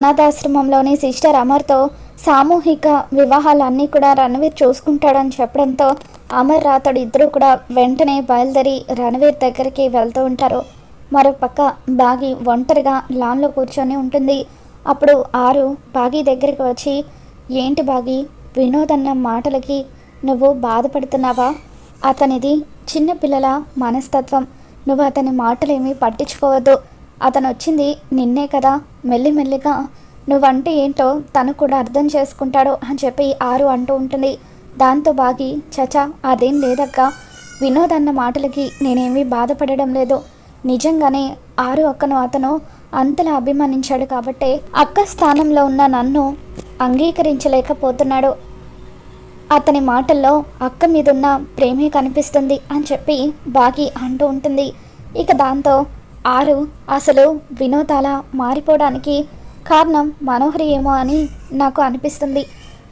అనాథాశ్రమంలోని sister అమర్తో సామూహిక వివాహాలన్నీ కూడా రణవీర్ చూసుకుంటాడని చెప్పడంతో అమర్ రాతడు ఇద్దరు కూడా వెంటనే బయలుదేరి రణవీర్ దగ్గరికి వెళ్తూ ఉంటారు. మరోపక్క బాగి ఒంటరిగా లాన్లో కూర్చొని ఉంటుంది. అప్పుడు ఆరు బాగి దగ్గరికి వచ్చి ఏంటి బాగి వినోద్ అన్న మాటలకి నువ్వు బాధపడుతున్నావా? అతనిది చిన్నపిల్లల మనస్తత్వం. నువ్వు అతని మాటలేమీ పట్టించుకోవద్దు. అతను వచ్చింది నిన్నే కదా మెల్లిమెల్లిగా. నువ్వంటే ఏంటో తను కూడా అర్థం చేసుకుంటాడు అని చెప్పి ఆరు అంటూ ఉంటుంది. దాంతో బాగి చచా అదేం లేదక్క. వినోద్ అన్న మాటలకి నేనేమీ బాధపడడం లేదు. నిజంగానే ఆరు అక్కను అతను అంతలా అభిమానించాడు కాబట్టే అక్క స్థానంలో ఉన్న నన్ను అంగీకరించలేకపోతున్నాడు. అతని మాటల్లో అక్క మీదున్న ప్రేమే కనిపిస్తుంది అని చెప్పి బాగి అంటూ ఉంటుంది. ఇక దాంతో ఆరు అసలు వినోదాల మారిపోవడానికి కారణం మనోహరి ఏమో అని నాకు అనిపిస్తుంది.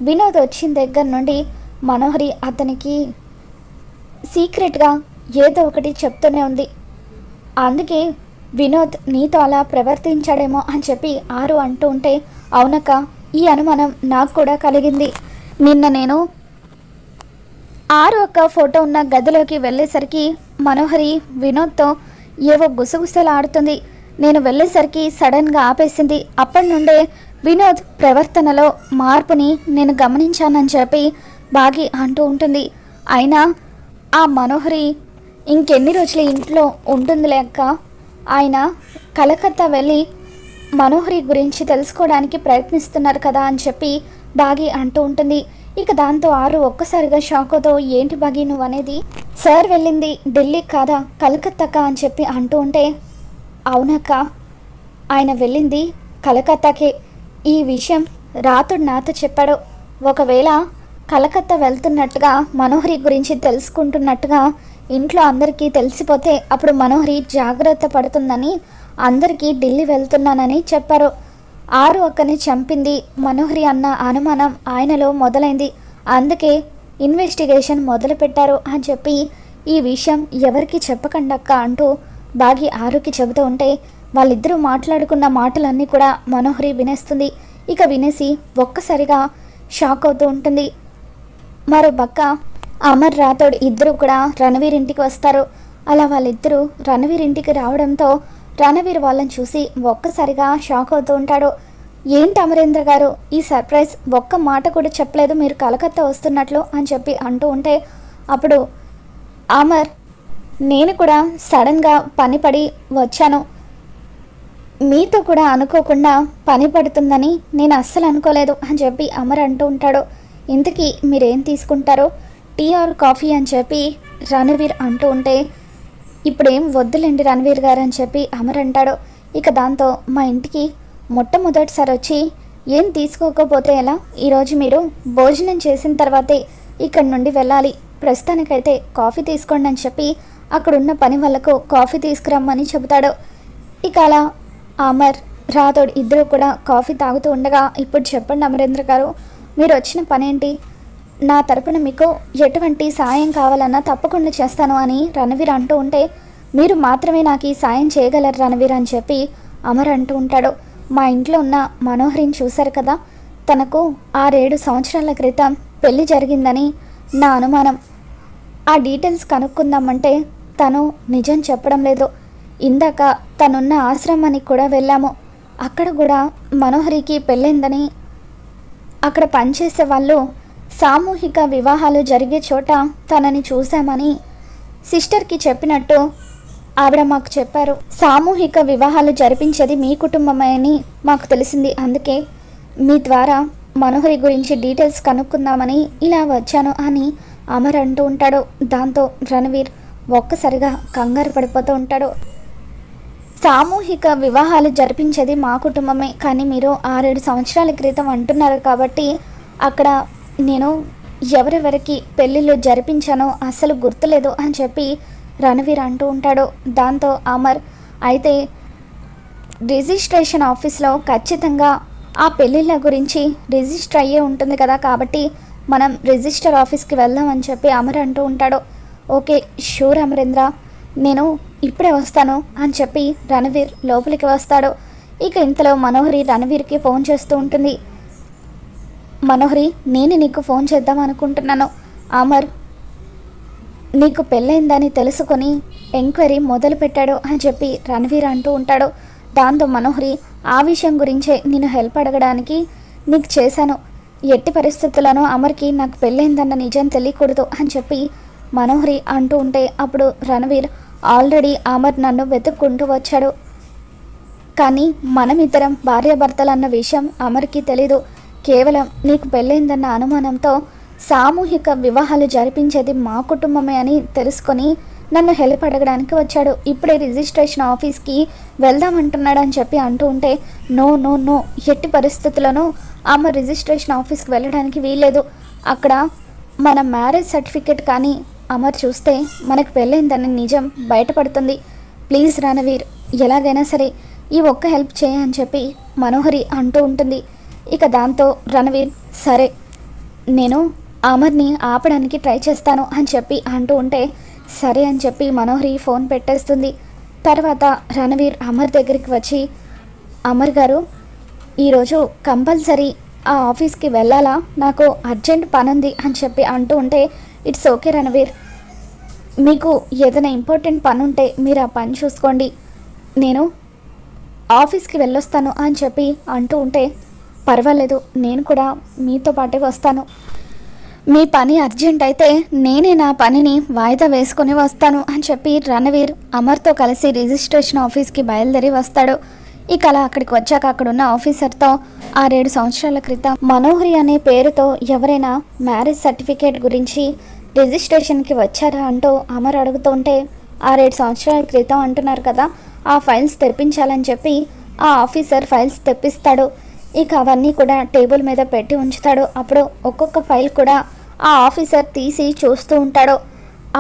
వినోద్ వచ్చిన దగ్గర నుండి మనోహరి అతనికి సీక్రెట్గా ఏదో ఒకటి చెప్తూనే ఉంది. అందుకే వినోద్ నీతో అలా ప్రవర్తించాడేమో అని చెప్పి ఆరు అంటూ ఉంటే అవునక్క ఈ అనుమానం నాకు కూడా కలిగింది. నిన్న నేను ఆరు ఒక్క ఫోటో ఉన్న గదిలోకి వెళ్ళేసరికి మనోహరి వినోద్తో ఏవో గుసగుసలాడుతుంది నేను వెళ్ళేసరికి సడన్గా ఆపేసింది. అప్పటి నుండే వినోద్ ప్రవర్తనలో మార్పుని నేను గమనించానని చెప్పి బాగి అంటూ ఉంటుంది. అయినా ఆ మనోహరి ఇంకెన్ని రోజులు ఇంట్లో ఉంటుంది లేక ఆయన కలకత్తా వెళ్ళి మనోహరి గురించి తెలుసుకోవడానికి ప్రయత్నిస్తున్నారు కదా అని చెప్పి బాగి అంటూ ఉంటుంది. ఇక దాంతో ఆరు ఒక్కసారిగా షాకోతో ఏంటి బాగి నువ్వు అనేది సార్ వెళ్ళింది ఢిల్లీ కాదా? కలకత్తాకా? అని చెప్పి అంటూ ఉంటే అవునక్క ఆయన వెళ్ళింది కలకత్తాకే. ఈ విషయం రాతుడు నాతో చెప్పాడు. ఒకవేళ కలకత్తా వెళ్తున్నట్టుగా మనోహరి గురించి తెలుసుకుంటున్నట్టుగా ఇంట్లో అందరికీ తెలిసిపోతే అప్పుడు మనోహరి జాగ్రత్త పడుతుందని అందరికీ ఢిల్లీ వెళ్తున్నానని చెప్పారు. ఆరు అక్కని చంపింది మనోహరి అన్న అనుమానం ఆయనలో మొదలైంది. అందుకే ఇన్వెస్టిగేషన్ మొదలుపెట్టారు అని చెప్పి ఈ విషయం ఎవరికి చెప్పకండక్క అంటూ బాగి ఆరుకి చెబుతూ ఉంటే వాళ్ళిద్దరూ మాట్లాడుకున్న మాటలన్నీ కూడా మనోహరి వినేస్తుంది. ఇక వినేసి ఒక్కసారిగా షాక్ అవుతూ ఉంటుంది. మరో పక్క అమర్ రాథోడ్ ఇద్దరు కూడా రణవీర్ ఇంటికి వస్తారు. అలా వాళ్ళిద్దరూ రణవీర్ ఇంటికి రావడంతో రణవీర్ వాళ్ళని చూసి ఒక్కసారిగా షాక్ అవుతూ ఉంటాడు. ఏంటి అమరేంద్ర గారు? ఈ సర్ప్రైజ్ ఒక్క మాట కూడా చెప్పలేదు. మీరు కలకత్తా వస్తున్నట్లు అని చెప్పి అంటూ ఉంటే అప్పుడు అమర్ నేను కూడా సడన్గా పని పడి వచ్చాను. మీతో కూడా అనుకోకుండా పని పడుతుందని నేను అస్సలు అనుకోలేదు అని చెప్పి అమర్ అంటూ ఉంటాడు. ఇంతకీ మీరేం తీసుకుంటారో? టీ ఆర్ కాఫీ అని చెప్పి రణవీర్ అంటూ ఉంటే ఇప్పుడేం వద్దులేండి రణవీర్ గారు అని చెప్పి అమర్ అంటాడు. ఇక దాంతో మా ఇంటికి మొట్టమొదటిసారి వచ్చి ఏం తీసుకోకపోతే ఎలా? ఈరోజు మీరు భోజనం చేసిన తర్వాతే ఇక్కడి నుండి వెళ్ళాలి. ప్రస్తుతానికైతే కాఫీ తీసుకోండి అని చెప్పి అక్కడున్న పని వాళ్ళకు కాఫీ తీసుకురమ్మని చెబుతాడు. ఇక అలా అమర్ రాథోడ్ ఇద్దరు కూడా కాఫీ తాగుతూ ఉండగా ఇప్పుడు చెప్పండి అమరేంద్ర గారు మీరు వచ్చిన పనేంటి? నా తరపున మీకు ఎటువంటి సాయం కావాలన్నా తప్పకుండా చేస్తాను అని రణవీర్ అంటూ ఉంటే మీరు మాత్రమే నాకు ఈ సాయం చేయగలరు రణవీర్ అని చెప్పి అమర్ అంటూ ఉంటాడు. మా ఇంట్లో ఉన్న మనోహరిని చూశారు కదా? తనకు ఆరేడు సంవత్సరాల క్రితం పెళ్ళి జరిగిందని నా అనుమానం. ఆ డీటెయిల్స్ కనుక్కుందామంటే తను నిజం చెప్పడం లేదు. ఇందాక తనున్న ఆశ్రమానికి కూడా వెళ్ళాము. అక్కడ కూడా మనోహరికి పెళ్ళిందని అక్కడ పనిచేసే వాళ్ళు సామూహిక వివాహాలు జరిగే చోట తనని చూశామని సిస్టర్కి చెప్పినట్టు ఆవిడ మాకు చెప్పారు. సామూహిక వివాహాలు జరిపించేది మీ కుటుంబమే అని మాకు తెలిసింది. అందుకే మీ ద్వారా మనోహరి గురించి డీటెయిల్స్ కనుక్కుందామని ఇలా వచ్చాను అని అమర్ అంటూ ఉంటాడు. దాంతో రణవీర్ ఒక్కసారిగా కంగారు పడిపోతూ ఉంటాడు. సామూహిక వివాహాలు జరిపించేది మా కుటుంబమే కానీ మీరు ఆరేడు సంవత్సరాల క్రితం అంటున్నారు కాబట్టి అక్కడ నేను ఎవరెవరికి పెళ్ళిళ్ళు జరిపించానో అసలు గుర్తులేదు అని చెప్పి రణవీర్ అంటూ ఉంటాడు. దాంతో అమర్ అయితే రిజిస్ట్రేషన్ ఆఫీస్లో ఖచ్చితంగా ఆ పెళ్ళిళ్ళ గురించి రిజిస్టర్ అయ్యే ఉంటుంది కదా కాబట్టి మనం రిజిస్టర్ ఆఫీస్కి వెళ్దాం అని చెప్పి అమర్ అంటూ ఉంటాడు. ఓకే షూర్ అమరేంద్ర నేను ఇప్పుడే వస్తాను అని చెప్పి రణవీర్ లోపలికి వస్తాడు. ఇక ఇంతలో మనోహరి రణవీర్కి ఫోన్ చేస్తూ ఉంటుంది. మనోహరి నేను నీకు ఫోన్ చేద్దాం అనుకుంటున్నాను. అమర్ నీకు పెళ్ళైందని తెలుసుకొని ఎంక్వైరీ మొదలు పెట్టాడు అని చెప్పి రణవీర్ అంటూ ఉంటాడు. దాంతో మనోహరి ఆ విషయం గురించే నేను హెల్ప్ అడగడానికి నీకు చేశాను. ఎట్టి పరిస్థితులను అమర్కి నాకు పెళ్ళైందన్న నిజం తెలియకూడదు అని చెప్పి మనోహరి అంటూ ఉంటే అప్పుడు రణవీర్ ఆల్రెడీ అమర్ నన్ను వెతుక్కుంటూ వచ్చాడు. కానీ మనమిద్దరం భార్యాభర్తలన్న విషయం అమర్కి తెలీదు. కేవలం నీకు పెళ్ళైందన్న అనుమానంతో సామూహిక వివాహాలు జరిపించేది మా కుటుంబమే అని తెలుసుకొని నన్ను హెల్ప్ అడగడానికి వచ్చాడు. ఇప్పుడే రిజిస్ట్రేషన్ ఆఫీస్కి వెళ్దామంటున్నాడు అని చెప్పి అంటూ ఉంటే నో నో నో ఎట్టి పరిస్థితులను ఆమె రిజిస్ట్రేషన్ ఆఫీస్కి వెళ్ళడానికి వీల్లేదు. అక్కడ మన మ్యారేజ్ సర్టిఫికేట్ కానీ అమర్ చూస్తే మనకు పెళ్ళైందని నిజం బయటపడుతుంది. ప్లీజ్ రణవీర్ ఎలాగైనా సరే ఈ ఒక్క హెల్ప్ చేయని చెప్పి మనోహరి అంటూ ఉంటుంది. ఇక దాంతో రణవీర్ సరే నేను అమర్ని ఆపడానికి ట్రై చేస్తాను అని చెప్పి అంటూ ఉంటే సరే అని చెప్పి మనోహరి ఫోన్ పెట్టేస్తుంది. తర్వాత రణవీర్ అమర్ దగ్గరికి వచ్చి అమర్ గారు ఈరోజు కంపల్సరీ ఆ ఆఫీస్కి వెళ్ళాలా? నాకు అర్జెంట్ పని ఉంది అని చెప్పి అంటూ ఉంటే ఇట్స్ ఓకే రణవీర్. మీకు ఏదైనా ఇంపార్టెంట్ పని ఉంటే మీరు ఆ పని చూసుకోండి. నేను ఆఫీస్కి వెళ్ళొస్తాను అని చెప్పి అంటూ ఉంటే పర్వాలేదు నేను కూడా మీతో పాటే వస్తాను. మీ పని అర్జెంట్ అయితే నేనే నా పనిని వాయిదా వేసుకొని వస్తాను అని చెప్పి రణవీర్ అమర్తో కలిసి రిజిస్ట్రేషన్ ఆఫీస్కి బయలుదేరి వస్తాడు. ఇక అలా అక్కడికి వచ్చాక అక్కడున్న ఆఫీసర్తో ఆరేడు సంవత్సరాల క్రితం మనోహరి అనే పేరుతో ఎవరైనా మ్యారేజ్ సర్టిఫికేట్ గురించి రిజిస్ట్రేషన్కి వచ్చారా అంటూ అమర్ అడుగుతుంటే ఆరేడు సంవత్సరాల క్రితం అంటున్నారు కదా ఆ ఫైల్స్ తెప్పించాలని చెప్పి ఆ ఆఫీసర్ ఫైల్స్ తెప్పిస్తాడు. ఇక అవన్నీ కూడా టేబుల్ మీద పెట్టి ఉంచుతాడు. అప్పుడు ఒక్కొక్క ఫైల్ కూడా ఆ ఆఫీసర్ తీసి చూస్తూ ఉంటాడు.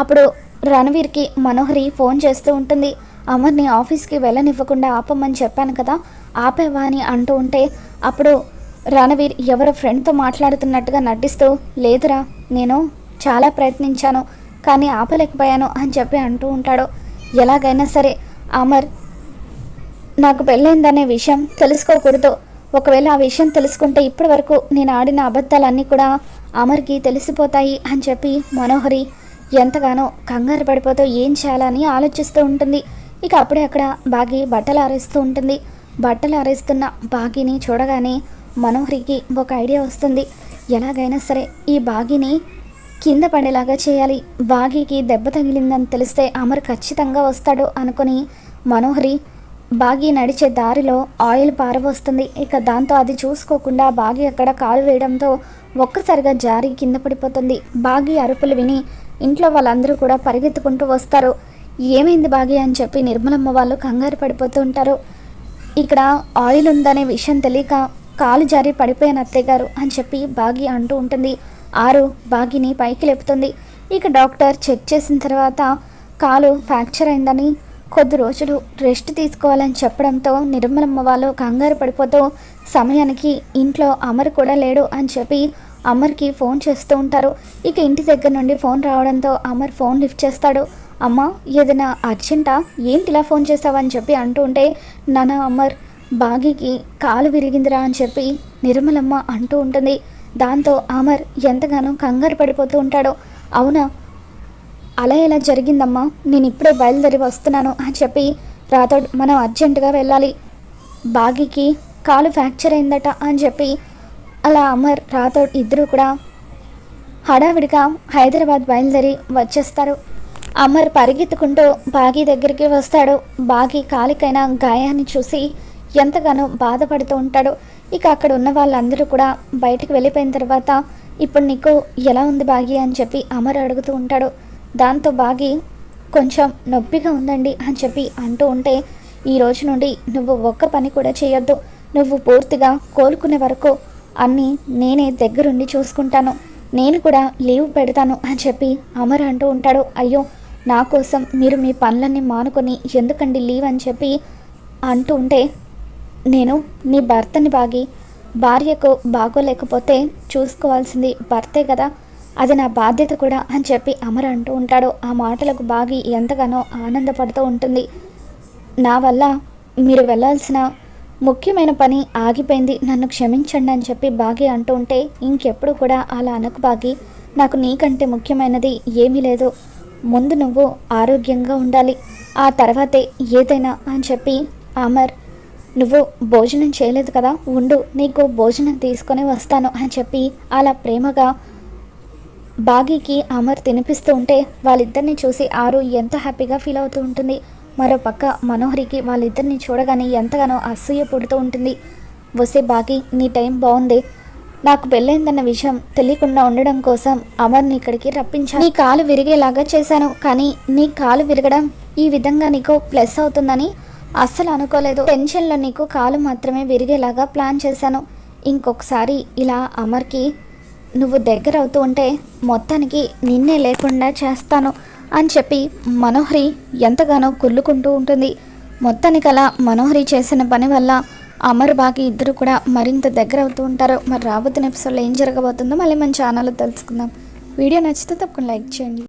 అప్పుడు రణవీర్కి మనోహరి ఫోన్ చేస్తూ ఉంటుంది. అమర్ని ఆఫీస్కి వెళ్ళనివ్వకుండా ఆపమని చెప్పాను కదా ఆపేవా అని అంటూ ఉంటే అప్పుడు రణవీర్ ఎవరో ఫ్రెండ్తో మాట్లాడుతున్నట్టుగా నటిస్తూ లేదురా నేను చాలా ప్రయత్నించాను కానీ ఆపలేకపోయాను అని చెప్పి అంటూ ఉంటాడు. ఎలాగైనా సరే అమర్ నాకు పెళ్ళైందనే విషయం తెలుసుకోకూడదు. ఒకవేళ ఆ విషయం తెలుసుకుంటే ఇప్పటి వరకు నేను ఆడిన అబద్ధాలన్నీ కూడా అమర్కి తెలిసిపోతాయి అని చెప్పి మనోహరి ఎంతగానో కంగారు పడిపోతూ ఏం చేయాలని ఆలోచిస్తూ ఉంటుంది. ఇక అప్పుడే అక్కడ బాగి బట్టలు ఆరేస్తూ ఉంటుంది. బట్టలు ఆరేస్తున్న బాగిని చూడగానే మనోహరికి ఒక ఐడియా వస్తుంది. ఎలాగైనా సరే ఈ బాగిని కింద పడేలాగా చేయాలి. బాగికి దెబ్బ తగిలిందని తెలిస్తే అమర్ ఖచ్చితంగా వస్తాడు అనుకుని మనోహరి బాగి నడిచే దారిలో ఆయిల్ పారబోస్తుంది. ఇక దాంతో అది చూసుకోకుండా బాగి అక్కడ కాలు వేయడంతో ఒక్కసారిగా జారి కింద పడిపోతుంది. బాగి అరుపులు విని ఇంట్లో వాళ్ళందరూ కూడా పరిగెత్తుకుంటూ వస్తారు. ఏమైంది బాగి అని చెప్పి నిర్మలమ్మ వాళ్ళు కంగారు పడిపోతూ ఉంటారు. ఇక్కడ ఆయిల్ ఉందనే విషయం తెలియక కాలు జారి పడిపోయాను అత్తయ్య గారు అని చెప్పి బాగి అంటూ ఉంటుంది. ఆరు బాగిని పైకి లేపుతుంది. ఇక డాక్టర్ చెక్ చేసిన తర్వాత కాలు ఫ్రాక్చర్ అయిందని కొద్ది రోజులు రెస్ట్ తీసుకోవాలని చెప్పడంతో నిర్మలమ్మ వాళ్ళు కంగారు పడిపోతూ సమయానికి ఇంట్లో అమర్ కూడా లేడు అని చెప్పి అమర్కి ఫోన్ చేస్తూ ఉంటారు. ఇక ఇంటి దగ్గర నుండి ఫోన్ రావడంతో అమర్ ఫోన్ లిఫ్ట్ చేస్తాడు. అమ్మ ఏదైనా అర్జెంటా? ఏంటి ఇలా ఫోన్ చేస్తావని చెప్పి అంటూ ఉంటే నాన్న అమర్ బాగీకి కాలు విరిగిందిరా అని చెప్పి నిర్మలమ్మ అంటూ ఉంటుంది. దాంతో అమర్ ఎంతగానో కంగారు పడిపోతూ ఉంటాడో. అవునా? అలా ఎలా జరిగిందమ్మా? నేను ఇప్పుడే బయలుదేరి వస్తున్నాను అని చెప్పి రాథోడ్ మనం అర్జెంటుగా వెళ్ళాలి. బాగికి కాలు ఫ్రాక్చర్ అయిందట అని చెప్పి అలా అమర్ రాథోడ్ ఇద్దరు కూడా హడావిడిగా హైదరాబాద్ బయలుదేరి వచ్చేస్తారు. అమర్ పరిగెత్తుకుంటూ బాగి దగ్గరికి వస్తాడు. బాగి కాలికైన గాయాన్ని చూసి ఎంతగానో బాధపడుతూ ఉంటాడు. ఇక అక్కడ ఉన్న వాళ్ళందరూ కూడా బయటకు వెళ్ళిపోయిన తర్వాత ఇప్పుడు నీకు ఎలా ఉంది బాగి? అని చెప్పి అమర్ అడుగుతూ ఉంటాడు. దాంతో బాగి కొంచెం నొప్పిగా ఉందండి అని చెప్పి అంటూ ఉంటే ఈ రోజు నుండి నువ్వు ఒక్క పని కూడా చేయొద్దు. నువ్వు పూర్తిగా కోలుకునే వరకు అన్నీ నేనే దగ్గరుండి చూసుకుంటాను. నేను కూడా లీవ్ పెడతాను అని చెప్పి అమర్ అంటూ ఉంటాడు. అయ్యో నా కోసం మీరు మీ పనులన్నీ మానుకొని ఎందుకండి లీవ్ అని చెప్పి అంటూ ఉంటే నేను నీ భర్తని బాగి భార్యకు బాగోలేకపోతే చూసుకోవాల్సింది భర్తే కదా. అది నా బాధ్యత కూడా అని చెప్పి అమర్ అంటూ ఉంటాడు. ఆ మాటలకు బాగి ఎంతగానో ఆనందపడుతూ ఉంటుంది. నా వల్ల మీరు వెళ్ళాల్సిన ముఖ్యమైన పని ఆగిపోయింది. నన్ను క్షమించండి అని చెప్పి బాగి అంటూ ఉంటే ఇంకెప్పుడు కూడా అలా అనకు బాగి. నాకు నీకంటే ముఖ్యమైనది ఏమీ లేదు. ముందు నువ్వు ఆరోగ్యంగా ఉండాలి. ఆ తర్వాతే ఏదైనా అని చెప్పి అమర్ నువ్వు భోజనం చేయలేదు కదా ఉండు నీకు భోజనం తీసుకొని వస్తాను అని చెప్పి అలా ప్రేమగా బాగీకి అమర్ తినిపిస్తూ ఉంటే వాళ్ళిద్దరిని చూసి ఆరు ఎంత హ్యాపీగా ఫీల్ అవుతూ ఉంటుంది. మరో పక్క మనోహరికి వాళ్ళిద్దరిని చూడగానే ఎంతగానో అసూయ పుడుతూ ఉంటుంది. వసే బాగి నీ టైం బాగుంది నాకు పెళ్ళైందన్న విషయం తెలియకుండా ఉండడం కోసం అమర్ని ఇక్కడికి రప్పించాను నీ కాలు విరిగేలాగా చేశాను కానీ నీ కాలు విరగడం ఈ విధంగా నీకు ప్లస్ అవుతుందని అస్సలు అనుకోలేదు. టెన్షన్లో నీకు కాలు మాత్రమే విరిగేలాగా ప్లాన్ చేశాను. ఇంకొకసారి ఇలా అమర్కి నువ్వు దగ్గర అవుతూ ఉంటే మొత్తానికి నిన్నే లేకుండా చేస్తాను అని చెప్పి మనోహరి ఎంతగానో కుళ్ళుకుంటూ ఉంటుంది. మొత్తానికి అలా మనోహరి చేసిన పని వల్ల అమర్ బాకి ఇద్దరు కూడా మరింత దగ్గర అవుతూ ఉంటారు. మరి రాబోతున్న ఎపిసోడ్లో ఏం జరగబోతుందో మళ్ళీ మన ఛానల్లో తెలుసుకుందాం. వీడియో నచ్చితే తప్పకుండా లైక్ చేయండి.